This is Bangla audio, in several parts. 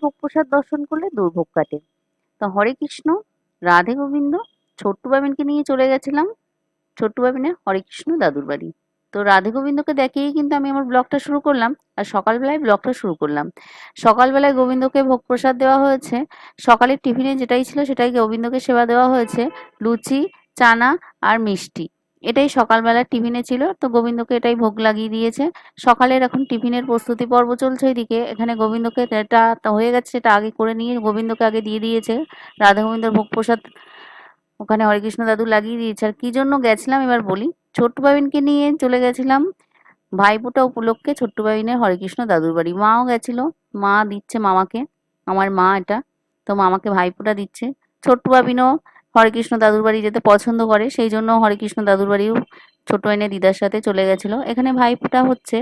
ভোগ প্রসাদ দর্শন করলে দুর্ভোগ কাটে। তো হরে কৃষ্ণ, রাধে গোবিন্দ, ছোট্টু বাবিনকে নিয়ে চলে গেছিলাম। ছোট্টু বাবিনের হরে কৃষ্ণ দাদুর বাড়ি। তো রাধে গোবিন্দকে দেখেই কিন্তু আমি আমার ব্লগটা শুরু করলাম আর সকালবেলায় ব্লগটা শুরু করলাম। সকালবেলায় গোবিন্দকে ভোগ প্রসাদ দেওয়া হয়েছে। সকালের টিফিনে যেটাই ছিল সেটাই গোবিন্দকে সেবা দেওয়া হয়েছে। লুচি, চানা আর মিষ্টি। এটাই সকালবেলার টিফিনে ছিল, তো গোবিন্দকে এটাই ভোগ লাগিয়ে দিয়েছে। সকালের এখন টিফিনের প্রস্তুতি পর্ব চলছে এদিকে, এখানে গোবিন্দকে এটা হয়ে গেছে, সেটা আগে করে নিয়ে গোবিন্দকে আগে দিয়ে দিয়েছে। রাধা গোবিন্দর ভোগ প্রসাদ ওখানে হরেকৃষ্ণ দাদু লাগিয়ে দিয়েছে। আর কি জন্য গেছিলাম এবার বলি, ছোট্ট বাবিনকে নিয়ে চলে গেছিলাম ভাইফোঁটা উপলক্ষে ছোট্ট বাবিনের হরেকৃষ্ণ দাদুর বাড়ি। মাও গেছিল, মা দিচ্ছে মামাকে, আমার মা এটা, তো মামাকে ভাইফোঁটা দিচ্ছে। ছোট্ট বাবিনও হরেকৃষ্ণ দাদুর বাড়ি যেতে পছন্দ করে, সেই জন্য হরেকৃষ্ণ দাদুর বাড়িও ছোট এনে দিদার সাথে চলে গেছিল। এখানে ভাইফোঁটা হচ্ছে,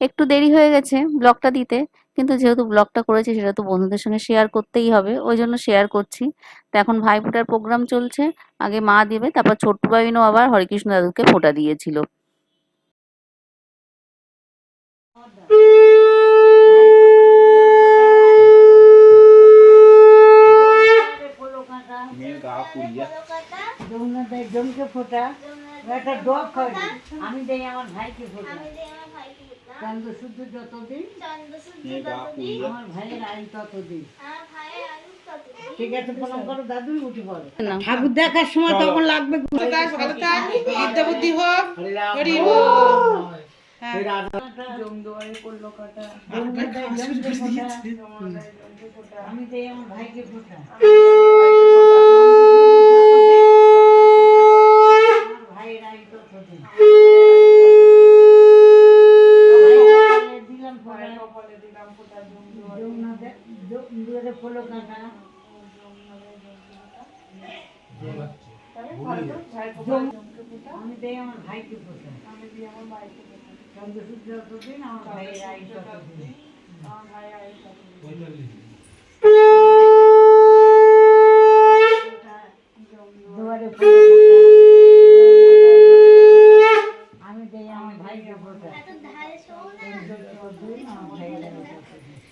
একটু দেরি হয়ে গেছে ব্লগটা দিতে, কিন্তু যেহেতু ব্লগটা করেছি সেটা তো বন্ধুদের সঙ্গে শেয়ার করতেই হবে, ওই জন্য শেয়ার করছি। তো এখন ভাইফোঁটার প্রোগ্রাম চলছে, আগে মা দেবে, তারপর ছোট্ট বাবিনও আবার হরেকৃষ্ণ দাদুকে ফোটা দিয়েছিল। যমুনা ফোটা একটা ডব খাওয়াই আমি দেই আমার ভাইকে ফোটা। চন্দ্র শুদ্ধ যতদিন আমার ভাইয়ের আয়ু ততদিন। ঠিক আছে প্রণাম করো দাদুই উঠে পড়ো। ঠাকুর দেখার সময় তখন লাগবে। ভালো থাক বিদ্যা বুদ্ধি হোক। হরি বল যমুনা দেয় জমকে ফোটা। আমি দেই আমার ভাইকে ফোটা আমার ভাইয়ের আয়ু ততদিন দিলাম ফোটা যমুনা দেয় দুয়ারে ফলো কাটা আমি দেই আমার ভাইকে ফোটা আমি দিই আমার ভাইকে চন্দ্রসূর্য আমার দুয়ারে ফলো কাটা আমি দেই আমার ভাইকে ফোটা চন্দ্রসূর্য আমার ভাইয়ের আয়ু ততদিন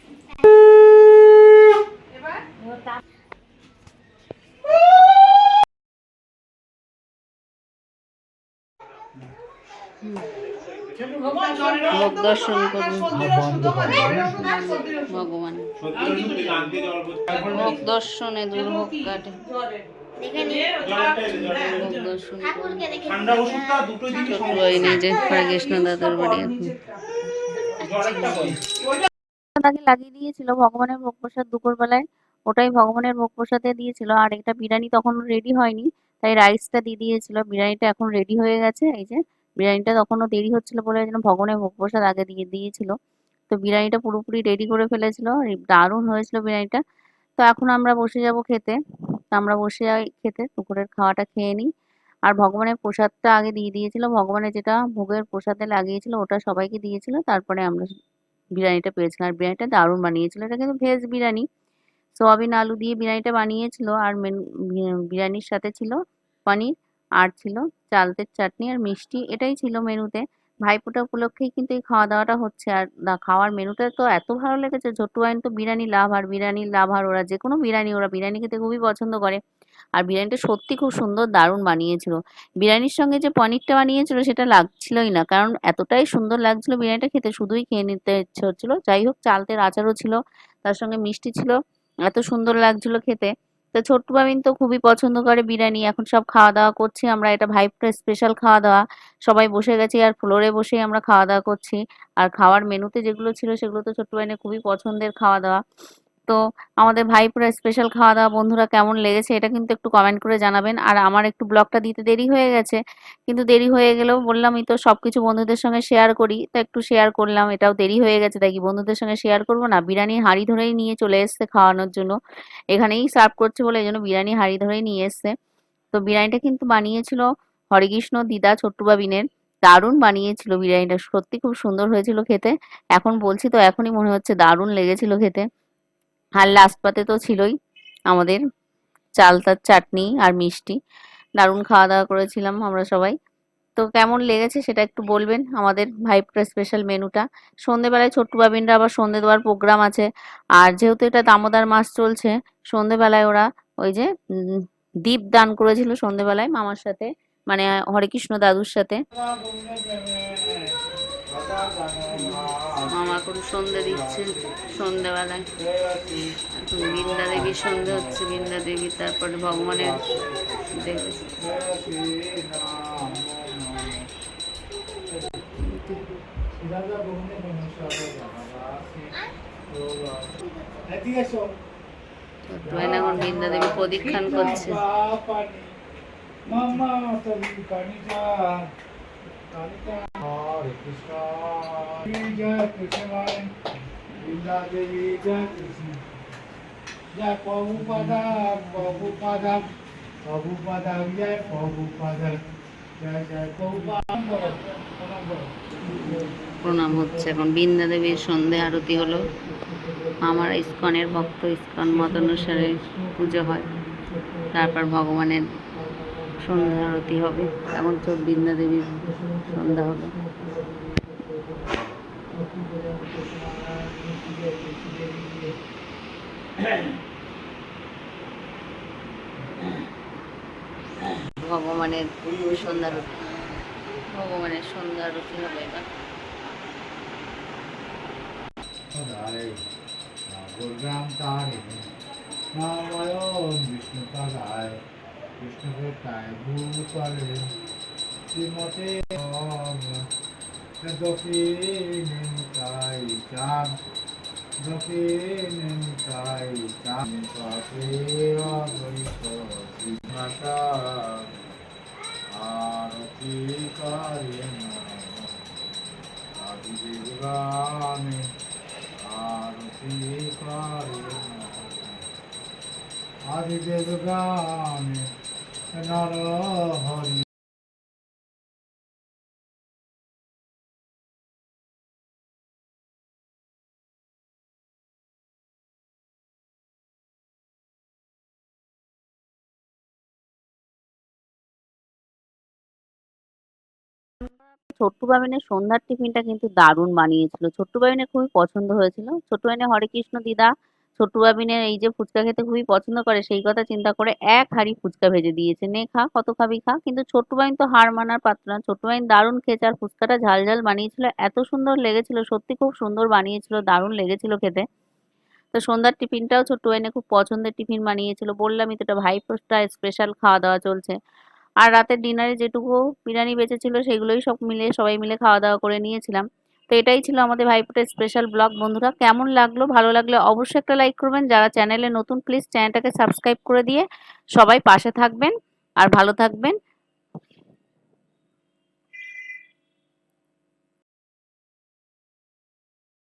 দর্শন করুন ভগবান দর্শনে দুর্ভোগ কাটে। কৃষ্ণ দাদার বাড়ি লাগিয়ে দিয়েছিল ভগবানের ভোগ প্রসাদ দুপুর বেলায় ওটাই ভগবানের ভোগ প্রসাদে দিয়েছিল। আর এটা বিরিয়ানি তখন রেডি হয়নি তাই রাইসটা দিয়ে দিয়েছিল। বিরিয়ানিটা এখন রেডি হয়ে গেছে এই যে বিরিয়ানিটা তখনও দেরি হচ্ছিল বলে জন্য ভগবানের ভোগ প্রসাদ আগে দিয়ে দিয়েছিল। তো বিরিয়ানিটা পুরোপুরি রেডি করে ফেলেছিল। দারুণ হয়েছিল বিরিয়ানিটা। তো এখন আমরা বসে যাব খেতে। তো আমরা বসে যাই খেতে। দুপুরের খাওয়াটা খেয়ে নিই। আর ভগবানের প্রসাদটা আগে দিয়ে দিয়েছিল। ভগবানের যেটা ভোগের প্রসাদে লাগিয়েছিল ওটা সবাইকে দিয়েছিল। তারপরে আমরা বিরিয়ানিটা পেয়েছিলাম। আর বিরিয়ানিটা দারুণ বানিয়েছিল। এটা কিন্তু ভেজ বিরিয়ানি। সোয়াবিন আলু দিয়ে বিরিয়ানিটা বানিয়েছিল। আর মেন- বিরিয়ানির সাথে ছিল পনির। আর ছিল চালতের চাটনি আর মিষ্টি, এটাই ছিল মেনুতে। ভাইফোঁটা উপলক্ষেই কিন্তু এই খাওয়া দাওয়াটা হচ্ছে। আর খাওয়ার মেনুটা তো এত ভালো লেগেছে। ছোট্টু আইন তো biryani love lover biryani lover ওরা যে কোনো বিরিয়ানি ওরা। বিরিয়ানি খেতে খুবই পছন্দ করে। আর বিরিয়ানিটা সত্যি খুব সুন্দর, দারুণ বানিয়েছিল। বিরিয়ানির সঙ্গে যে পনিরটা বানিয়েছিল, সেটা লাগছিলই না। কারণ এতটাই সুন্দর লাগছিল বিরিয়ানিটা খেতে, শুধুই খেয়ে নিতে ইচ্ছে হচ্ছিল। যাই হোক, চালতের আচারও ছিল, তার সঙ্গে মিষ্টি ছিল। এত সুন্দর লাগছিল খেতে। তো ছোট্ট বাবিন তো খুবই পছন্দ করে বিরিয়ানি, এখন সব খাওয়া দাওয়া করছি, আমরা এটা ভাইফোঁটা স্পেশাল খাওয়া দাওয়া সবাই বসে গেছি আর ফ্লোরে বসেই আমরা খাওয়া দাওয়া করছি, আর খাওয়ার মেনুতে যেগুলো ছিল সেগুলো তো ছোট্ট বাবিনের খুবই পছন্দের খাওয়া দাওয়া তো আমাদের ভাইফোঁটা স্পেশাল খাওয়া দাওয়া বন্ধুরা কেমন লেগেছে এটা কিন্তু একটু কমেন্ট করে জানাবেন। আর আমার একটু ব্লগটা দিতে দেরি হয়ে গেছে, কিন্তু দেরি হয়ে গেলেও বললামই তো সব কিছু বন্ধুদের সঙ্গে শেয়ার করি, তো একটু শেয়ার করলাম, এটাও দেরি হয়ে গেছে কি বন্ধুদের সঙ্গে শেয়ার করব না। বিরিয়ানি হাঁড়ি ধরেই নিয়ে চলে এসছে খাওয়ানোর জন্য, এখানেই সার্ভ করছে বলে এই জন্য বিরিয়ানি হাঁড়ি ধরেই নিয়ে এসছে। তো বিরিয়ানিটা কিন্তু বানিয়েছিল হরেকৃষ্ণ দিদা ছোট্টু বাবিনের দারুণ বানিয়েছিল বিরিয়ানিটা, সত্যি খুব সুন্দর হয়েছিল খেতে। এখন বলছি তো এখনই মনে হচ্ছে দারুণ লেগেছিল খেতে। আর লাস্ট পাতে তো ছিলই আমাদের চালতার চাটনি আর মিষ্টি। দারুণ খাওয়া দাওয়া করেছিলাম আমরা সবাই। তো কেমন লেগেছে সেটা একটু বলবেন আমাদের ভাইপটা স্পেশাল মেনুটা সন্ধেবেলায় ছোট্টু বাবিনরা আবার সন্ধে দেওয়ার প্রোগ্রাম আছে। আর যেহেতু এটা দামোদার মাস চলছে, সন্ধেবেলায় ওরা ওই যে দীপ দান করেছিল সন্ধেবেলায় মামার সাথে মানে হরেকৃষ্ণ দাদুর সাথে। মামা এখন সন্ধে দিচ্ছে সন্ধেবেলায়। এখন বৃন্দা দেবীর সন্ধে হচ্ছে বৃন্দা দেবী তারপরে ভগবানের দেবী। এখন বৃন্দা দেবী প্রদীক্ষান করছে। মামা প্রণাম হচ্ছে এখন বৃন্দা দেবীর সন্ধে আরতি হলো। আমার ইস্কনের ভক্ত ইস্কন মত অনুসারে পুজো হয়। তারপর ভগবানের সন্ধ্যা আরতি হবে। এখন তো বৃন্দা দেবীর সন্ধ্যা হলো ভগবানের সন্ধ্যা আরতি। ভগবানের হবে এবার। তারে কৃষ্ণ ভেটায় ভূতলে শ্রীমতে দক্ষিণাই চান। দক্ষিণাই চান। পাশে অগণিত শ্রীমাতা আরতি করে আদিদেবগানে আরতি করে আদিদেবগানে নর হরি ছোট্টু বাবিনের সন্ধ্যার টিফিনটা কিন্তু দারুণ বানিয়েছিল। ছোট্টু বাবিনের খুবই পছন্দ হয়েছিল। ছোট্টু বাবিনের হরে কৃষ্ণ দিদা ছোট্টু বাবিনের এই যে ফুচকা খেতে খুবই পছন্দ করে, সেই কথা চিন্তা করে এক হাঁড়ি ফুচকা ভেজে দিয়েছে। নে খা, কত খাবি খা। কিন্তু ছোট্টু বাবিন তো হার মানার পাত্র না। ছোট্টু বাবিন দারুণ খেয়েছে আর ফুচকাটা ঝাল ঝাল বানিয়েছিল। এত সুন্দর লেগেছিল, সত্যি খুব সুন্দর বানিয়েছিল, দারুণ লেগেছিল খেতে। তো সন্ধ্যার টিফিনটাও ছোট্টু বাবিনের খুব পছন্দের টিফিন বানিয়েছিল। বললামই তো এটা ভাইফোঁটা স্পেশাল খাওয়া দাওয়া চলছে। আর রাতের ডিনারে যেটুকু বিরিয়ানি বেঁচেছিল, সেগুলোই সব মিলে সবাই মিলে খাওয়া দাওয়া করে নিয়েছিলাম। তো এটাই ছিল আমাদের ভাইফোঁটা স্পেশাল ব্লগ বন্ধুরা, কেমন লাগল? ভালো লাগলে অবশ্যই একটা লাইক করবেন। যারা চ্যানেলে নতুন প্লিজ চ্যানেলটাকে সাবস্ক্রাইব করে দিয়ে সবাই পাশে থাকবেন আর ভালো থাকবেন।